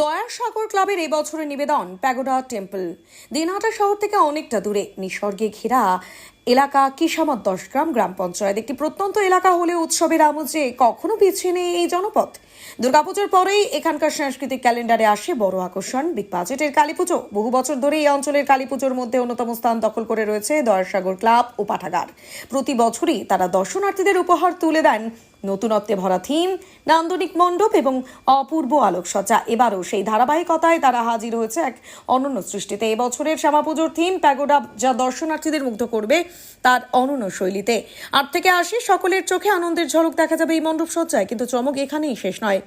দয়াসাগর ক্লাবের এবছরের বছরের নিবেদন প্যাগোডা টেম্পল। দিনহাটা শহর থেকে অনেকটা দূরে। নিসর্গে ঘেরা এলাকা কিসামত দশগ্রাম গ্রাম গ্রাম পঞ্চায়েত। একটি প্রত্যন্ত এলাকা হলে উৎসবের আমোজে কখনো পিছিয়ে নেই এই জনপদ। দুর্গাপুজোর পরেই এখানকার সাংস্কৃতিক ক্যালেন্ডারে আসে বড় আকর্ষণ। বিগ বাজেটের কালীপুজো। বহু বছর ধরে এই অঞ্চলের কালীপুজোর মধ্যে অন্যতম স্থান দখল করে রয়েছে দয়াসাগর ক্লাব ও পাঠাগার। প্রতি বছরই তারা দর্শনার্থীদের উপহার তুলে দেন নতুনত্বে ভরা থিম, নান্দনিক মণ্ডপ এবং অপূর্ব আলোকসজ্জা। এবারও সেই ধারাবাহিকতায় তারা হাজির হয়েছে এক অনন্য সৃষ্টিতে। এবছরের শ্যামা পুজোর থিম, প্যাগোডা, যা দর্শনার্থীদের মুগ্ধ করবে তার অনন্য শৈলীতে। আট থেকে আসি সকলের চোখে আনন্দের ঝলক দেখা যাবে এই মণ্ডপ সজ্জায়, কিন্তু চমক এখানেই শেষ নয়।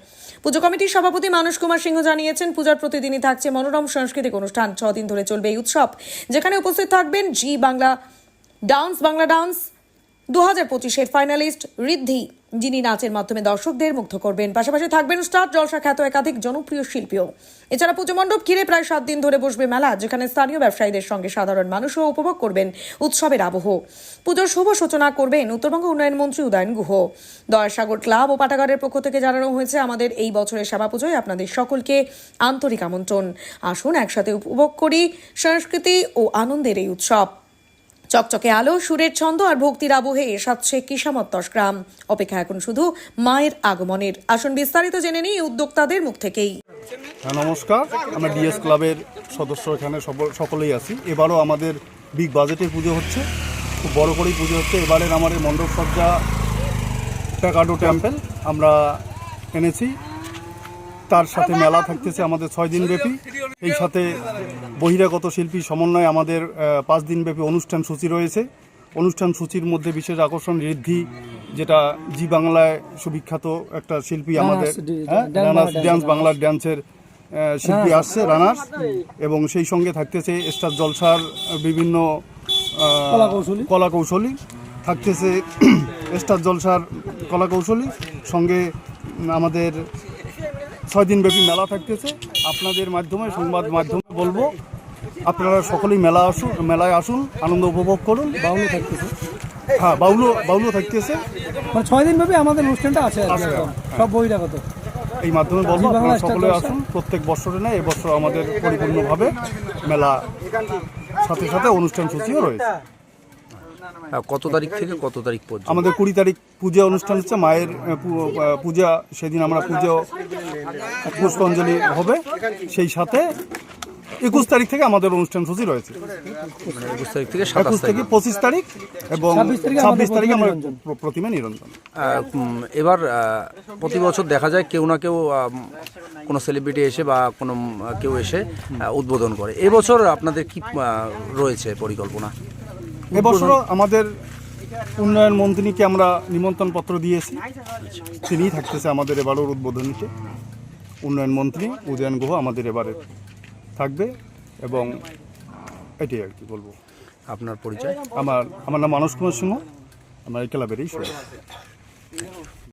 পুজো কমিটির সভাপতি মানস কুমার সিংহ জানিয়েছেন, পূজার প্রতিদিনই থাকছে মনোরম সাংস্কৃতিক অনুষ্ঠান। ছদিন ধরে চলবে এই উৎসব, যেখানে উপস্থিত থাকবেন Zee Bangla dance Bangla dance দু হাজার ফাইনালিস্ট ঋদ্ধি, যিনি নাচের মাধ্যমে দর্শকদের মুগ্ধ করবেন। পাশাপাশি থাকবেন স্টার জলসা খ্যাত একাধিক জনপ্রিয় শিল্পীও। এছাড়া পুজো মণ্ডপ ঘিরে প্রায় সাত দিন ধরে বসবে মেলা, যেখানে স্থানীয় ব্যবসায়ীদের সঙ্গে সাধারণ মানুষও উপভোগ করবেন উৎসবের আবহ। পুজোর শুভ সূচনা করবেন উত্তরবঙ্গ উন্নয়ন মন্ত্রী উদয়ন গুহ। দয়াসাগর ক্লাব ও পাঠাগারের পক্ষ থেকে জানানো হয়েছে, আমাদের এই বছরের সেবা পুজোয় আপনাদের সকলকে আন্তরিক আমন্ত্রণ। আসুন একসাথে উপভোগ করি সংস্কৃতি ও আনন্দের এই উৎসব। চকচকে আলো, সুরের ছন্দ আর ভক্তির আবহে সাতশে কিসামত গ্রাম। অপেক্ষা এখন শুধু মায়ের আগমনের। আসন বিস্তারিত জেনে নিই উদ্যোক্তাদের মুখ থেকেই। হ্যাঁ নমস্কার। আমরা ডিএস ক্লাবের সদস্য এখানে সকলেই আছি। এবারও আমাদের বিগ বাজেটের পুজো হচ্ছে। খুব বড় করেই পুজো হচ্ছে। এবারের আমাদের মণ্ডপ সজ্জা প্যাকাডো টেম্পল আমরা এনেছি। তার সাথে মেলা থাকতেছে আমাদের ছয় দিন ব্যাপী এই সাথে বহিরাগত শিল্পী সমন্বয়ে আমাদের পাঁচ দিন ব্যাপী অনুষ্ঠান সূচি রয়েছে। অনুষ্ঠান সূচির মধ্যে বিশেষ আকর্ষণ ঋদ্ধি যেটা জি বাংলায় সুবিখ্যাত একটা শিল্পী আমাদের হ্যাঁ রানার্স ড্যান্স বাংলার ড্যান্সের শিল্পী আসছে রানার্স এবং সেই সঙ্গে থাকতেছে স্টার জলসার বিভিন্ন কলাকৌশলী। কলাকৌশলী। থাকতেছে স্টার জলসার কলাকৌশলী। সঙ্গে আমাদের ছয় দিন ব্যাপী মেলা থাকতেছে। আপনাদের মাধ্যমে সংবাদ মাধ্যমে বলব আপনারা সকলেই মেলা আসুন মেলায় আসুন আনন্দ উপভোগ করুন বাউল থাকতেছে। হ্যাঁ বাউলও বাউলও থাকতেছে। মানে ছয় দিন ব্যাপী আমাদের অনুষ্ঠানটা আছে। হ্যাঁ। সব বহিরাগত এই মাধ্যমে বলব আপনারা সকলে আসুন প্রত্যেক বছরে নেয় এবছর আমাদের পরিপূর্ণভাবে মেলা সাথে সাথে অনুষ্ঠান সূচিও রয়েছে। কত তারিখ থেকে কত তারিখ পর্যন্ত? আমাদের কুড়ি তারিখ পূজা অনুষ্ঠান হচ্ছে মায়ের পূজা সেদিন আমরা পুজো পুষ্পাঞ্জলি হবে সেই সাথে একুশ তারিখ থেকে আমাদের অনুষ্ঠান সূচি রয়েছে। মানে একুশ তারিখ থেকে সাতাশ একুশ থেকে পঁচিশ তারিখ এবং 26 তারিখে আমাদের ছাব্বিশ তারিখে আমরা প্রতিমা নিরঞ্জন। এবার প্রতি বছর দেখা যায় কেউ না কেউ কোনো সেলিব্রিটি এসে বা কোনো কেউ এসে উদ্বোধন করে। এবছর আপনাদের কি রয়েছে পরিকল্পনা? এবছরও আমাদের উন্নয়ন মন্ত্রীকে আমরা নিমন্ত্রণ পত্র দিয়েছি। তিনিই থাকতেছে আমাদের এবারের উদ্বোধনীতে। উন্নয়ন মন্ত্রী উদয়ন গুহ আমাদের এবারে থাকবে এবং এটি আর কি বলব। আপনার পরিচয়? আমার আমার নাম মানস কুমার সিংহ। আমার এই ক্লাবেরই